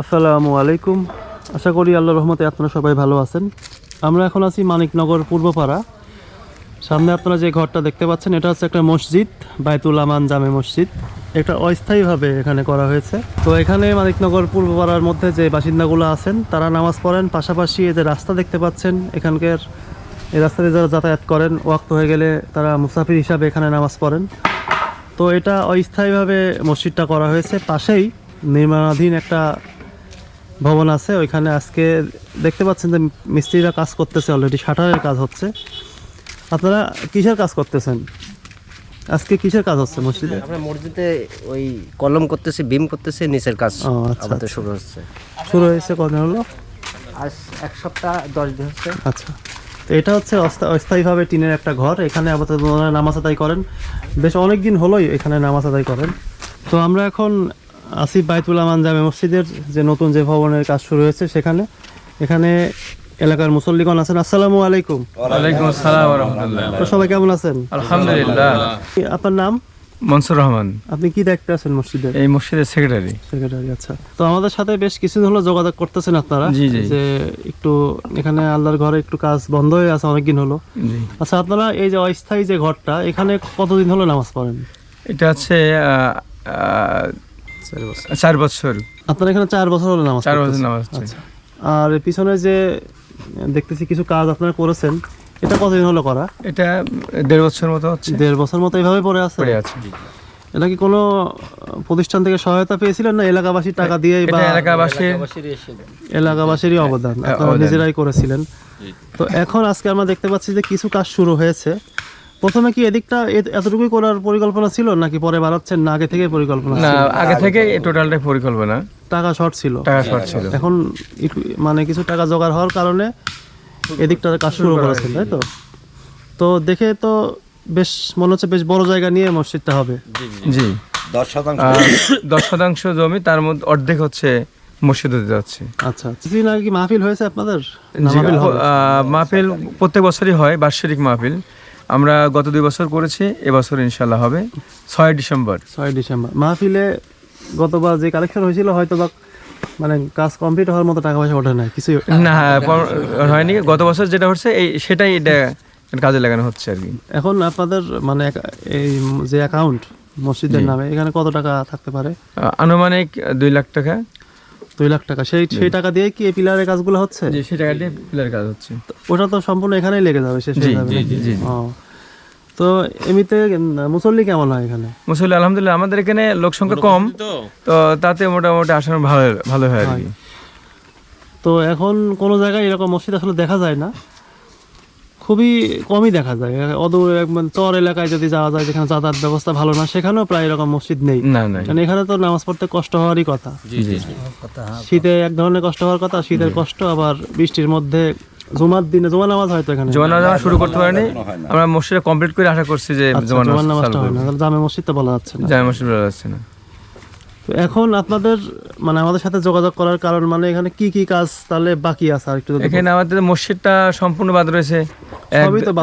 আসসালামু আলাইকুম। আশা করি আল্লাহ রহমতে আপনারা সবাই ভালো আছেন। আমরা এখন আছি মানিকনগর পূর্বপাড়া। সামনে আপনারা যে ঘরটা দেখতে পাচ্ছেন, এটা হচ্ছে একটা মসজিদ বায়তুল আমান জামে মসজিদ। এটা অস্থায়ীভাবে এখানে করা হয়েছে। তো এখানে মানিকনগর পূর্বপাড়ার মধ্যে যে বাসিন্দাগুলো আছেন, তারা নামাজ পড়েন। পাশাপাশি এই যে রাস্তা দেখতে পাচ্ছেন, এখানকার এই রাস্তা দিয়ে যারা যাতায়াত করেন, ওয়াক্ত হয়ে গেলে তারা মুসাফির হিসাবে এখানে নামাজ পড়েন। তো এটা অস্থায়ীভাবে মসজিদটা করা হয়েছে। পাশেই নির্মাণাধীন একটা ভবন আছে ওইখানে আজকে দেখতে পাচ্ছেন যে মিস্ত্রিরা কাজ করতেছে অলরেডি শাটারের কাজ হচ্ছে। আপনারা কিসের কাজ করতেছেন? আজকে কিসের কাজ হচ্ছে মসজিদে? আমরা মসজিদে ওই কলম করতেছি বিম করতেছে নিচের কাজ আচ্ছা, আমাদের শুরু হচ্ছে। শুরু হয়েছে কদিন হলো? আজ এক সপ্তাহ দশ দিন হচ্ছে। আচ্ছা। তো এটা হচ্ছে অস্থা- অস্থায়ীভাবে টিনের একটা ঘর এখানে আপাতত ওনারা নামাজ আদায় করেন। বেশ অনেক দিন হলোই এখানে নামাজ আদায় করেন। তো আমরা এখন আসিফ বাইতুল আমান জামে মসজিদের যে নতুন যে ভবনের কাজ শুরু হয়েছে সেখানে। এখানে এলাকার মুসল্লিগণ আছেন। আসসালামু আলাইকুম। ওয়ালাইকুম আসসালাম রহমতুল্লাহ তো সবাই কেমন আছেন? আলহামদুলিল্লাহ। আপনার নাম? মনসুর রহমান। আপনি কি দেখতে আছেন মসজিদের এই মসজিদের সেক্রেটারি। সেক্রেটারি আচ্ছা। তো আমাদের সাথে বেশ কিছুদিন হলো যোগাযোগ করতেছেন আপনারা। যে একটু এখানে আল্লাহর ঘরে একটু কাজ বন্ধ হয়ে আছে অনেকদিন হলো। আচ্ছা আপনারা এই যে অস্থায়ী যে ঘরটা এখানে কতদিন হলো নামাজ পড়েন? এটা হচ্ছে চার বছর। আপনারা এখানে চার বছর হলো নামাজ চার বছর নামাজ আচ্ছা। আর পিছনে যে দেখতেছি কিছু কাজ আপনারা করেছেন এটা কতদিন হলো করা? এটা দেড় বছর মতো হচ্ছে। দেড় বছর মতো এইভাবে পড়ে আছে? পড়ে আছে এটা কি কোনো প্রতিষ্ঠান থেকে সহায়তা পেয়েছিলেন না এলাকাবাসীর টাকা দিয়েই বা এটা এলাকাবাসীর এলাকাবাসীরই অবদান হ্যাঁ, আপনারা নিজেরাই করেছিলেন। তো এখন আজকে আমরা দেখতে পাচ্ছি যে কিছু কাজ শুরু হয়েছে। প্রথমে কি এদিকটা এতটুকুই করার পরিকল্পনা ছিল নাকি পরে বাড়াচ্ছেন? না আগে থেকে পরিকল্পনা না আগে থেকে টোটালটাই পরিকল্পনা। টাকা শর্ট ছিল। টাকা শর্ট ছিল। এখন মানে কিছু টাকা জোগাড় হওয়ার কারণে এদিকটা কাজ শুরু করেছেন তাই তো? তো দেখে তো বেশ মনে হচ্ছে বেশ বড় জায়গা নিয়ে মসজিদটা হবে। জি দশ শতাংশ দশ শতাংশ জমি তার মধ্যে অর্ধেক হচ্ছে মসজিদ হতে যাচ্ছে। আচ্ছা কিছুদিন আগে কি মাহফিল হয়েছে আপনাদের? মাহফিল প্রত্যেক বছরই হয় বার্ষিক মাহফিল। আমরা গত দুই বছর করেছি এবছর ইনশাল্লাহ হবে ছয় ডিসেম্বর। ছয় ডিসেম্বর। মাহফিলে গতবার যে কালেকশন হয়েছিল হয়তো বা মানে কাজ কমপ্লিট হওয়ার মতো টাকা পয়সা ওঠে নাই কিছু না হয়নি। গত বছর যেটা হচ্ছে এই সেটাই এটা কাজে লাগানো হচ্ছে আর কি। এখন আপনাদের মানে এই যে অ্যাকাউন্ট মসজিদের নামে এখানে কত টাকা থাকতে পারে? আনুমানিক দুই লাখ টাকা। দুই লাখ টাকা। সেই সেই টাকা দিয়ে কি এই পিলারের কাজগুলো হচ্ছে? জি সেই টাকা দিয়ে পিলারের কাজ হচ্ছে। ওটা তো সম্পূর্ণ এখানেই লেগে যাবে শেষ হয়ে যাবে জি, জি, জি। ও। তো এমনিতে মুসল্লি কেমন হয় এখানে? মুসল্লি আলহামদুলিল্লাহ আমাদের এখানে লোক সংখ্যা কম তো? তাতে মোটামুটি আসানো ভালো ভালো হয় আর কি। তো এখন কোনো জায়গায় এরকম মসজিদ আসলে দেখা যায় না? খুবই কমই দেখা যায়। অদূর চর এলাকায় যদি যাওয়া যায় যেখানে যাতায়াত ব্যবস্থা ভালো না সেখানেও প্রায় এরকম মসজিদ নেই। না না। কারণ এখানে তো নামাজ পড়তে কষ্ট হওয়ারই কথা। জি জি শীতে এক ধরনের কষ্ট হওয়ার কথা শীতের কষ্ট আবার বৃষ্টির মধ্যে জুমার দিনে জুমা নামাজ হয়তো এখানে। জোয়ান নামাজ শুরু করতে পারিনি। আমরা মসজিদে কমপ্লিট করে আশা করছি যে আচ্ছা, জুমার নামাজ হয় না। জামে মসজিদ তো বলা যাচ্ছে না। জামে মসজিদ বলা যাচ্ছে না। তো এখন আপনাদের মানে আমাদের সাথে যোগাযোগ করার কারণ মানে এখানে কি কি কাজ তাহলে বাকি আছে আর একটু এখানে আমাদের মসজিদটা সম্পূর্ণ বাদ রয়েছে।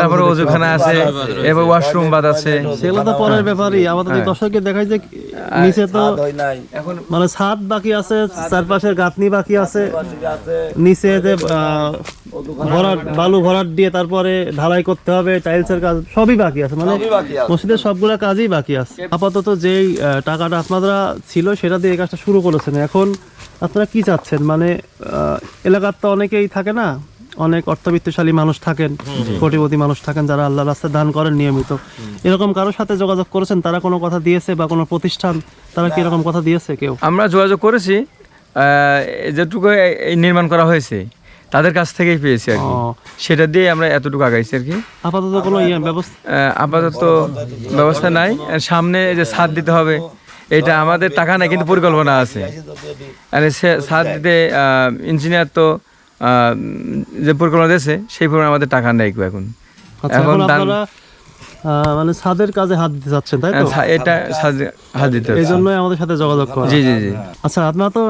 তারপরে ওজুখানা আছে এবার ওয়াশরুম বাদ আছে। সেগুলো তো পরের ব্যাপারই। আমাদের হ্যাঁ। দর্শককে দেখায় যে নিচে তো এখন মানে ছাদ বাকি আছে চারপাশের গাঁথনি বাকি আছে। নিচে যে ভরাট বালু ভরাট দিয়ে তারপরে ঢালাই করতে হবে টাইলসের কাজ সবই বাকি আছে। মানে বাকি মসজিদের সবগুলা কাজই বাকি আছে। আপাতত যেই টাকাটা আপনারা ছিল সেটা দিয়ে এই কাজটা শুরু করেছেন। এখন আপনারা কি চাচ্ছেন? মানে এলাকার তো অনেকেই থাকে না? অনেক অর্থবিত্তশালী মানুষ থাকেন কোটিপতি মানুষ থাকেন যারা আল্লাহ রাস্তায় দান করেন নিয়মিত। এরকম কারোর সাথে যোগাযোগ করেছেন? তারা কোনো কথা দিয়েছে বা কোনো প্রতিষ্ঠান? তারা কি এরকম কথা দিয়েছে কেউ? আমরা যোগাযোগ করেছি আহ, যেটুকু নির্মাণ করা হয়েছে তাদের কাছ থেকেই পেয়েছি আর কি। সেটা দিয়ে আমরা এতটুকু আগাইছি আর কি। আপাতত কোনো ইয়ে ব্যবস্থা আপাতত ব্যবস্থা নাই। সামনে যে ছাদ দিতে হবে এটা আমাদের টাকা নাই কিন্তু পরিকল্পনা আছে। আর সে ছাদ দিতে ইঞ্জিনিয়ার তো যে পরিকল্পনা দিয়েছে সেই পরিমাণে আমাদের টাকা নেই এখন। আচ্ছা এখন এখন মানে ছাদের কাজে হাত দিতে চাচ্ছেন তাই তো? এটা ছাদ- হাত দিতে এই জন্যই আমাদের সাথে যোগাযোগ করা। জি জি জি। আচ্ছা আপনারা তো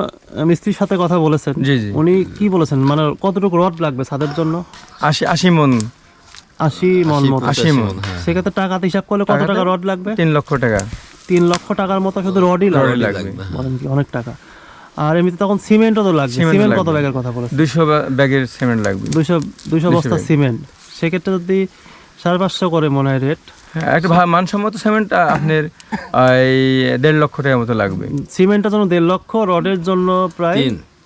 মিস্ত্রির সাথে কথা বলেছেন। জি, জি। উনি কি বলেছেন? মানে কতটুকু রড লাগবে ছাদের জন্য? আশি আশি মন। আশি মন মতো। আশি মন সেক্ষেত্রে টাকা হিসাব করলে কত টাকা রড লাগবে? তিন লক্ষ টাকা। তিন লক্ষ টাকার মতো শুধু রডই লাগবে। বলেন কি অনেক টাকা। আর এমনিতে তখন সিমেন্টও তো লাগবে। সিমেন্ট কত ব্যাগের কথা বলেছে দুইশো ব্যাগের সিমেন্ট লাগবে। দুইশো দুইশো বস্তা সিমেন্ট। সেক্ষেত্রে যদি সাড়ে পাঁচশো করে মনে হয় রেট। হ্যাঁ একটা মানসম্মত সিমেন্ট আপনার এই দেড় লক্ষ টাকার মতো লাগবে। সিমেন্টের জন্য দেড় লক্ষ রডের জন্য প্রায়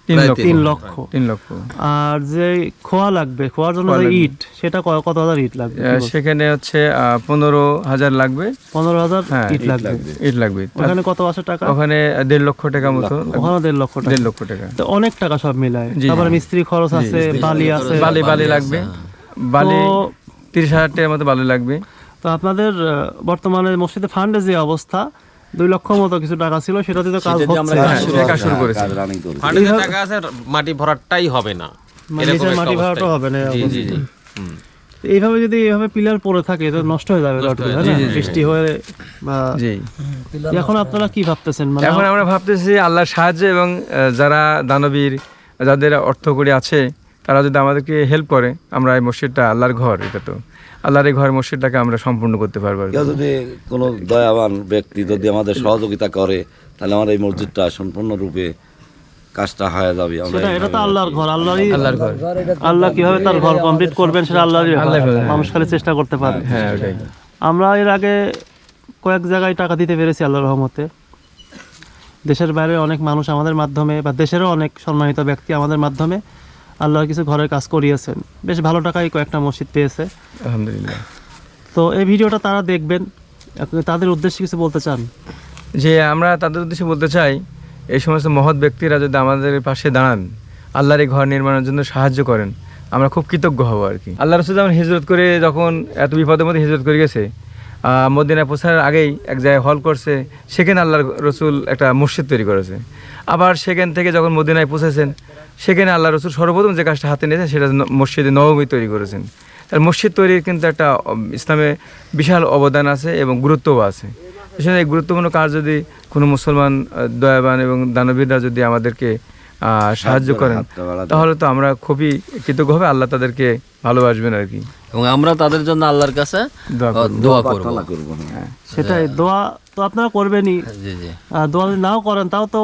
তিন লক্ষ। তিন লক্ষ। আর যে খোয়া লাগবে খোয়ার জন্য যে ইট সেটা কত হাজার ইট লাগবে? সেখানে হচ্ছে পনেরো হাজার লাগবে। পনেরো হাজার হ্যাঁ, ইট লাগবে। ইট লাগবে। ওখানে কত আসে টাকা? ওখানে দেড় লক্ষ টাকা মতো ওখানে দেড় লক্ষ টাকা। দেড় লক্ষ টাকা। তো অনেক টাকা সব মিলায়। তারপরে মিস্ত্রি খরচ আছে বালি আছে। বালি বালি লাগবে। বালি তিরিশ হাজার টাকার মতো বালি লাগবে। তো আপনাদের বর্তমানে মসজিদে ফান্ডে যে অবস্থা দুই লক্ষ মতো কিছু টাকা ছিল সেটাতে তো কাজ হচ্ছে। হ্যাঁ, শুরু করেছে। ফান্ডে টাকা আছে মাটি ভরাটটাই হবে না। মানে নিচের মাটি অবস্থায়। হবে না জি জি জি। এইভাবে যদি এইভাবে পিলার পড়ে থাকে তো নষ্ট হয়ে যাবে হয়ে? বৃষ্টি হয়ে বা এখন আপনারা কি ভাবতেছেন? মানে এখন আমরা ভাবতেছি আল্লাহর সাহায্যে এবং যারা দানবীর যাদের অর্থ করে আছে তারা যদি আমাদেরকে হেল্প করে আমরা এই মসজিদটা আল্লাহর ঘর এটা তো। আল্লাহর এই ঘর মসজিদটাকে আমরা সম্পূর্ণ করতে পারব কেউ যদি কোনো দয়াবান ব্যক্তি যদি আমাদের সহযোগিতা করে তাহলে আমার এই মসজিদটা সম্পূর্ণরূপে কাজটা হয়ে যাবে। সেটা এটা তো আল্লাহর ঘর আল্লাহরই আল্লাহর ঘর। আল্লাহ কীভাবে তার ঘর কমপ্লিট করবেন সেটা আল্লাহরই হ্যাঁ। মানুষ খালি চেষ্টা করতে পারে। হ্যাঁ ওটাই। আমরা এর আগে কয়েক জায়গায় টাকা দিতে পেরেছি আল্লাহর রহমতে। দেশের বাইরে অনেক মানুষ আমাদের মাধ্যমে বা দেশেরও অনেক সম্মানিত ব্যক্তি আমাদের মাধ্যমে আল্লাহর কিছু ঘরের কাজ করিয়েছেন। বেশ ভালো টাকায় কয়েকটা মসজিদ পেয়েছে। আলহামদুলিল্লাহ। তো এই ভিডিওটা তারা দেখবেন। তাদের উদ্দেশ্যে কিছু বলতে চান? যে আমরা তাদের উদ্দেশ্যে বলতে চাই এই সমস্ত মহৎ ব্যক্তিরা যদি আমাদের পাশে দাঁড়ান আল্লাহর এই ঘর নির্মাণের জন্য সাহায্য করেন আমরা খুব কৃতজ্ঞ হব আর কি। আল্লাহ রসুল যেমন হিজরত করে যখন এত বিপদের মধ্যে হিজরত করে গেছে মদিনায় পৌঁছার আগেই এক জায়গায় হল করছে সেখানে আল্লাহর রসুল একটা মসজিদ তৈরি করেছে। আবার সেখান থেকে যখন মদিনায় পৌঁছেছেন, সেখানে আল্লাহ রসুল সর্বপ্রথম যে কাজটা হাতে নিয়েছেন সেটা মসজিদে নবমী তৈরি করেছেন। তার মসজিদ তৈরির কিন্তু একটা ইসলামে বিশাল অবদান আছে এবং গুরুত্বও আছে। এছাড়া এই গুরুত্বপূর্ণ কাজ যদি কোনো মুসলমান দয়াবান এবং দানবীররা যদি আমাদেরকে সাহায্য করেন তাহলে তো আমরা খুবই কৃতজ্ঞ হবে আল্লাহ তাদেরকে ভালোবাসবেন আর কি। এবং আমরা তাদের জন্য আল্লাহর কাছে দোয়া করব। দোয়া করব। প্রার্থনা করব হ্যাঁ। সেটাই দোয়া তো আপনারা করবেনই। জি জি। আর দোয়া যদি নাও করেন তাও তো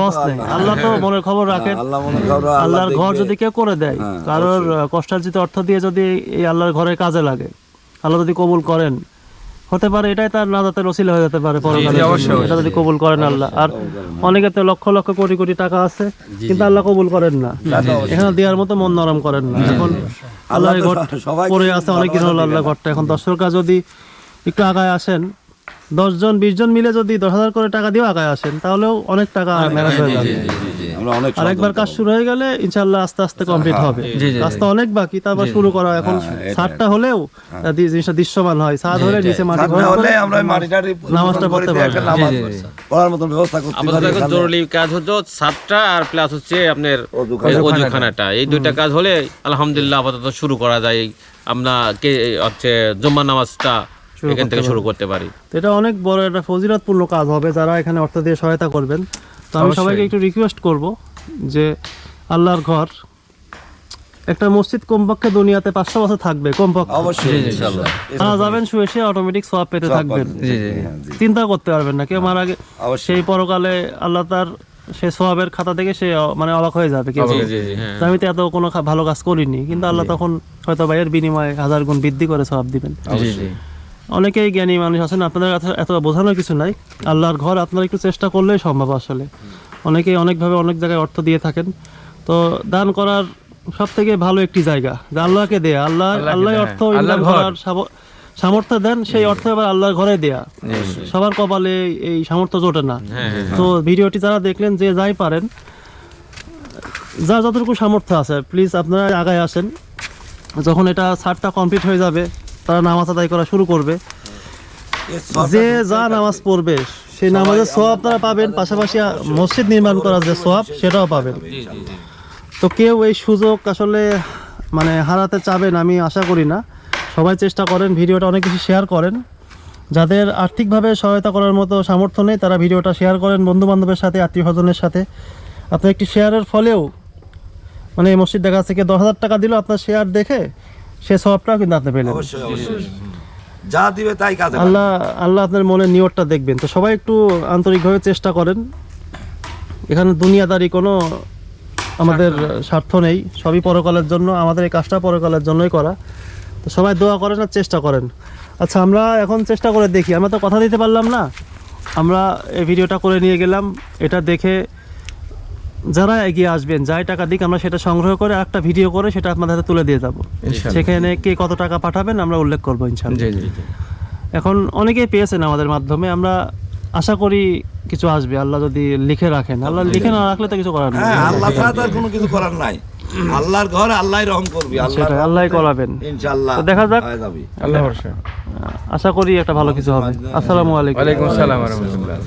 লস নেই। আল্লাহ। তো মনের খবর রাখেন। আল্লাহর ঘর যদি কেউ করে দেয় হ্যাঁ, কারোর কষ্টার্জিত অর্থ দিয়ে যদি এই আল্লাহর ঘরে কাজে লাগে আল্লাহ যদি কবুল করেন। হতে পারে এটাই তার নাজাতের ওসিলা হয়ে যেতে পারে পরকালে। এটা যদি কবুল করেন আল্লাহ। আর অনেকে তো লক্ষ লক্ষ কোটি কোটি টাকা আছে কিন্তু আল্লাহ কবুল করেন না। এখানে দেওয়ার মতো মন নরম করেন না। এখন আল্লাহ ঘর পড়ে আছে অনেকদিন হলো আল্লাহ ঘরটা। এখন দর্শকরা যদি একটু আগায় আসেন দশজন বিশ জন মিলে যদি দশ হাজার করে টাকা দিয়েও আগায় আসেন তাহলেও অনেক টাকা ম্যানেজ হয়ে যাবে। আমরা অনেক আর একবার কাজ শুরু হয়ে গেলে ইনশাল্লাহ আস্তে আস্তে কমপ্লিট হবে। জি, জি, কাজ তো অনেক বাকি তারপর শুরু করা। এখন ছাদটা হলেও জিনিসটা দৃশ্যমান হয়। ছাদ হলে নিচে মাটি হলে আমরা মাটিটা নামাজটা পড়তে পারব। পড়ার মতন ব্যবস্থা করতে পারি জরুরি কাজ হচ্ছে সাতটা আর প্লাস হচ্ছে আপনার অজুখানাটা। এই দুইটা কাজ হলে আলহামদুলিল্লাহ আপাতত শুরু করা যায়। আমরা কে হচ্ছে জুম্মা নামাজটা এখান থেকে শুরু করতে পারি। তো এটা অনেক বড় একটা ফজিলতপূর্ণ কাজ হবে। যারা এখানে অর্থ দিয়ে সহায়তা করবেন তো আমি সবাইকে একটু রিকোয়েস্ট করব যে আল্লাহর ঘর একটা মসজিদ কমপক্ষে দুনিয়াতে পাঁচশো বছর থাকবে কমপক্ষে। অবশ্যই তারা যাবেন শুয়ে শুয়ে অটোমেটিক সব পেতে থাকবেন। জি জি চিন্তা করতে পারবেন না কেউ মারা সেই পরকালে আল্লাহ তার সে সোয়াবের খাতা থেকে সে মানে অবাক হয়ে যাবে হ্যাঁ আমি তো এত কোনো ভালো কাজ করিনি কিন্তু আল্লাহ তখন হয়তো বা এর বিনিময়ে হাজার গুণ বৃদ্ধি করে সব দিবেন। অনেকেই জ্ঞানী মানুষ আছেন আপনাদের কাছে এত বোঝানোর কিছু নাই। আল্লাহর ঘর আপনারা একটু চেষ্টা করলেই সম্ভব আসলে। অনেকেই অনেকভাবে অনেক জায়গায় অর্থ দিয়ে থাকেন। তো দান করার সব থেকে ভালো একটি জায়গা যে আল্লাহকে দেয়া। আল্লাহ আল্লাহ অর্থ হ্যাঁ। ঘর। সামর্থ্য দেন সেই অর্থ এবার আল্লাহর ঘরে দেয়া। সবার কপালে এই সামর্থ্য জোটে না। তো ভিডিওটি যারা দেখলেন যে যাই পারেন যার যতটুকু সামর্থ্য আছে প্লিজ আপনারা আগায় আসেন। যখন এটা ছাড়টা কমপ্লিট হয়ে যাবে তারা নামাজ আদায় করা শুরু করবে। যে যা নামাজ পড়বে সেই নামাজের সোয়াব আপনারা পাবেন পাশাপাশি মসজিদ নির্মাণ করার যে সোয়াব সেটাও পাবেন। তো কেউ এই সুযোগ আসলে মানে হারাতে চাবেন আমি আশা করি না। সবাই চেষ্টা করেন ভিডিওটা অনেক কিছু শেয়ার করেন। যাদের আর্থিকভাবে সহায়তা করার মতো সামর্থ্য নেই তারা ভিডিওটা শেয়ার করেন বন্ধু বান্ধবের সাথে আত্মীয় স্বজনের সাথে। আপনার একটি শেয়ারের ফলেও মানে এই মসজিদ দেখা যাচ্ছে কি দশ হাজার টাকা দিল আপনার শেয়ার দেখে সে সবটাও কিন্তু আপনি পেলেন। অবশ্যই অবশ্যই। যা দিবে তাই কাজে আল্লাহ আল্লাহ আপনার মনের নিয়তটা দেখবেন। তো সবাই একটু আন্তরিকভাবে চেষ্টা করেন। এখানে দুনিয়াদারি কোনো আমাদের স্বার্থ নেই। সবই পরকালের জন্য আমাদের এই কাজটা পরকালের জন্যই করা। তো সবাই দোয়া করেন আর চেষ্টা করেন। আচ্ছা আমরা এখন চেষ্টা করে দেখি। আমরা তো কথা দিতে পারলাম না। আমরা এই ভিডিওটা করে নিয়ে গেলাম। এটা দেখে যারা এগিয়ে আসবেন যাই টাকা দিক আমরা সেটা সংগ্রহ করে একটা ভিডিও করে সেটা আপনাদের হাতে তুলে দিয়ে যাব। সেখানে কে কত টাকা পাঠাবেন আমরা উল্লেখ করব ইনশাল্লাহ। জি জি এখন অনেকেই পেয়েছেন আমাদের মাধ্যমে আমরা আশা করি কিছু আসবে আল্লাহ যদি লিখে রাখেন। আল্লাহ লিখে না রাখলে তো কিছু করার নেই। হ্যাঁ আল্লাহ ছাড়া আর কোনো কিছু করার নাই। আল্লাহর ঘর আল্লাহ রহম করবি আল্লাহ আল্লাহই করাবেন। ইনশাআল্লাহ তো দেখা যাক। আল্লাহ ভরসা। আশা করি একটা ভালো কিছু হবে। আসসালামু আলাইকুম। ওয়ালাইকুম আসসালাম রহমতুল্লাহ।